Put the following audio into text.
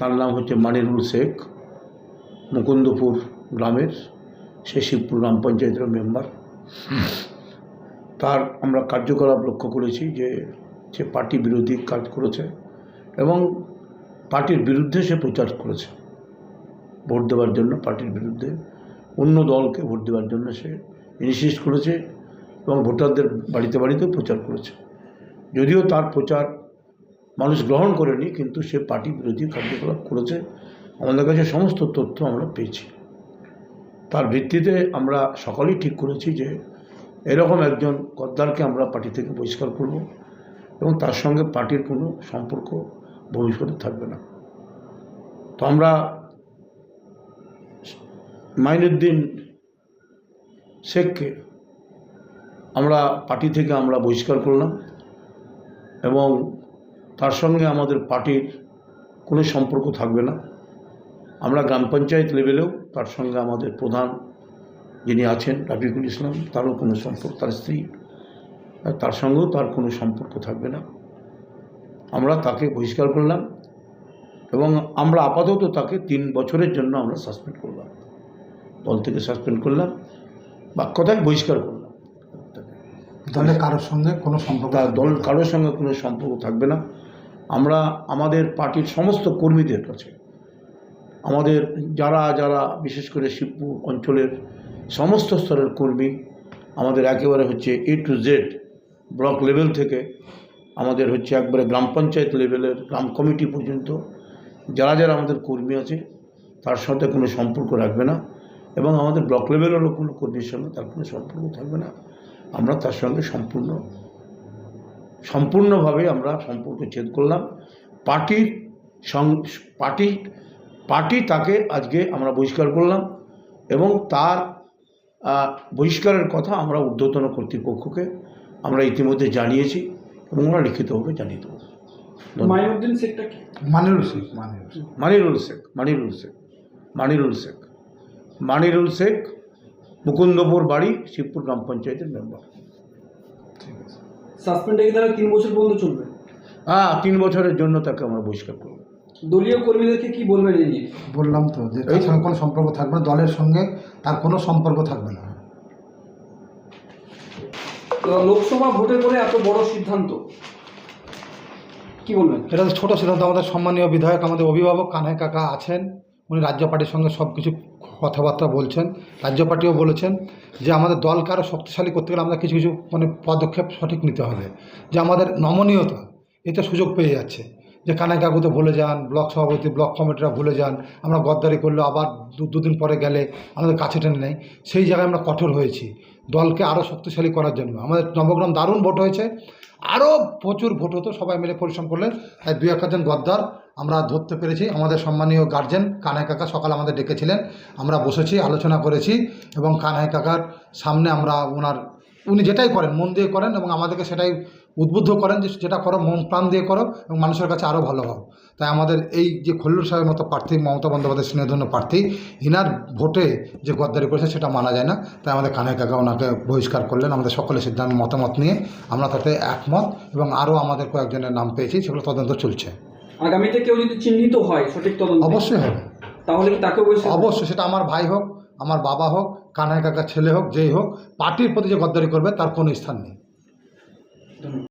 তার নাম হচ্ছে মানিরুল শেখ, মুকুন্দপুর গ্রামের সে শিবপুর গ্রাম পঞ্চায়েতের মেম্বার। তার আমরা কার্যকলাপ লক্ষ্য করেছি যে সে পার্টি বিরোধী কাজ করেছে এবং পার্টির বিরুদ্ধে সে প্রচার করেছে। ভোট দেওয়ার জন্য পার্টির বিরুদ্ধে অন্য দলকে ভোট দেওয়ার জন্য সে ইনিশিয়েট করেছে এবং ভোটারদের বাড়িতে বাড়িতেও প্রচার করেছে। যদিও তার প্রচার মানুষ গ্রহণ করেনি, কিন্তু সে পার্টি বিরোধী কার্যকলাপ করেছে। আমাদের কাছে সমস্ত তথ্য আমরা পেয়েছি। তার ভিত্তিতে আমরা সকলেই ঠিক করেছি যে এরকম একজন গদ্দারকে আমরা পার্টি থেকে বহিষ্কার করব এবং তার সঙ্গে পার্টির কোনো সম্পর্ক ভবিষ্যতে থাকবে না। তো আমরা মাইনুদ্দিন শেখকে আমরা পার্টি থেকে আমরা বহিষ্কার করলাম এবং সঙ্গে আমাদের পার্টির কোনো সম্পর্ক থাকবে না। আমরা গ্রাম পঞ্চায়েত লেভেলেও তার সঙ্গে আমাদের প্রধান যিনি আছেন রাফিকুল ইসলাম তারও কোনো সম্পর্ক তার স্ত্রী তার সঙ্গেও তার কোনো সম্পর্ক থাকবে না। আমরা তাকে বহিষ্কার করলাম এবং আমরা আপাতত তাকে তিন বছরের জন্য আমরা সাসপেন্ড করলাম। দল থেকে সাসপেন্ড করলাম বা কথায় বহিষ্কার করলাম। দলে কারোর সঙ্গে কোনো সম্পর্ক দল কারোর সঙ্গে কোনো সম্পর্ক থাকবে না। আমরা আমাদের পার্টির সমস্ত কর্মীদের কাছে, আমাদের যারা যারা বিশেষ করে শিবপুর অঞ্চলের সমস্ত স্তরের কর্মী, আমাদের একেবারে হচ্ছে A to Z block level থেকে, আমাদের হচ্ছে একবারে গ্রাম পঞ্চায়েত লেভেলের গ্রাম কমিটি পর্যন্ত, যারা যারা আমাদের কর্মী আছে, তার সাথে কোনো সম্পর্ক রাখবে না এবং আমাদের ব্লক লেভেলেরও কোনো কর্মীর সঙ্গে তার কোনো সম্পর্ক থাকবে না। আমরা তার সঙ্গে সম্পূর্ণ সম্পূর্ণভাবে আমরা সম্পর্ক ছেদ করলাম। পার্টির সং পার্টি পার্টি তাকে আজকে আমরা বহিষ্কার করলাম এবং তার বহিষ্কারের কথা আমরা ঊর্ধ্বতন কর্তৃপক্ষকে আমরা ইতিমধ্যে জানিয়েছি এবং আমরা লিখিতভাবে জানিয়ে দেবো। মাইনুদ্দিন শেখটা কি? মানিরুল শেখ মানিরুল শেখ। মানিরুল শেখ মানিরুল শেখ মানিরুল শেখ। মানিরুল শেখ মুকুন্দপুর বাড়ি শিবপুর গ্রাম পঞ্চায়েতের মেম্বার। আছে সাসপেন্ডে কি তাহলে তিন বছর পর্যন্ত চলবে। হ্যাঁ তিন বছরের জন্য তাকে আমরা বহিষ্কার করব। দলীয় কর্মীদেরকে কি বলবেন এই নিয়ে? বললাম তো যে তার সঙ্গে কোনো সম্পর্ক থাকবে না দলের সঙ্গে তার কোনো সম্পর্ক থাকবে না। লোকসভা ভোটের পরে এত বড় সিদ্ধান্ত কি বলবেন? এটা তো ছোটো সিদ্ধান্ত আমাদের সম্মানীয় বিধায়ক আমাদের অভিভাবক কানাই কাকা আছেন উনি রাজ্য পার্টির সঙ্গে সব কিছু কথাবার্তা বলছেন রাজ্য পার্টিও বলেছেন যে আমাদের দলকে আরও শক্তিশালী করতে গেলে আমাদের কিছু কিছু মানে পদক্ষেপ সঠিক নিতে হবে। যে আমাদের নমনীয়তা এতে সুযোগ পেয়ে যাচ্ছে। যে কানাই কাকুতে ভুলে যান, ব্লক সভাপতি, ব্লক কমিটিরা ভুলে যান, আমরা গদ্দারি করলে আবার দুদিন পরে গেলে আমাদের কাছে টেনে নেয়, সেই জায়গায় আমরা কঠোর হয়েছি। দলকে আরও শক্তিশালী করার জন্য। আমাদের নবগ্রাম দারুণ ভোট হয়েছে। আরও প্রচুর ভোট হতো, সবাই মিলে পরিশ্রম করলে তাই দু একজন গদ্দার, আমরা ধরতে পেরেছি। আমাদের সম্মানীয় গার্জেন কানাই কাকা সকাল আমাদের ডেকেছিলেন। আমরা বসেছি, আলোচনা করেছি এবং কানাই কাকার সামনে আমরা ওনার উনি যেটাই করেন, মন দিয়ে করেন এবং আমাদেরকে সেটাই উদ্বুদ্ধ করেন যে যেটা করো মন প্রাণ দিয়ে করো এবং মানুষের কাছে আরও ভালো হও। তাই আমাদের এই যে খল্লুর সাহেবের মতো প্রার্থী মমতা বন্দ্যোপাধ্যায় স্নেহধন্য প্রার্থী ইনার ভোটে যে গদ্দারি করেছে সেটা মানা যায় না। তাই আমাদের কানাই কাকা ওনাকে বহিষ্কার করলেন। আমাদের সকলের সিদ্ধান্ত মতামত নিয়ে আমরা তাতে একমত এবং আরও আমাদের কয়েকজনের নাম পেয়েছি সেগুলো তদন্ত চলছে। আগামীতে কেউ যদি চিহ্নিত হয় সঠিক তদন্ত অবশ্যই হবে। তাহলে কি তাকেও বলছে অবশ্যই সেটা আমার ভাই হোক আমার বাবা হোক কানাই কাকার ছেলে হোক যেই হোক পার্টির প্রতি যে গদ্দারি করবে তার কোনো স্থান নেই। Don.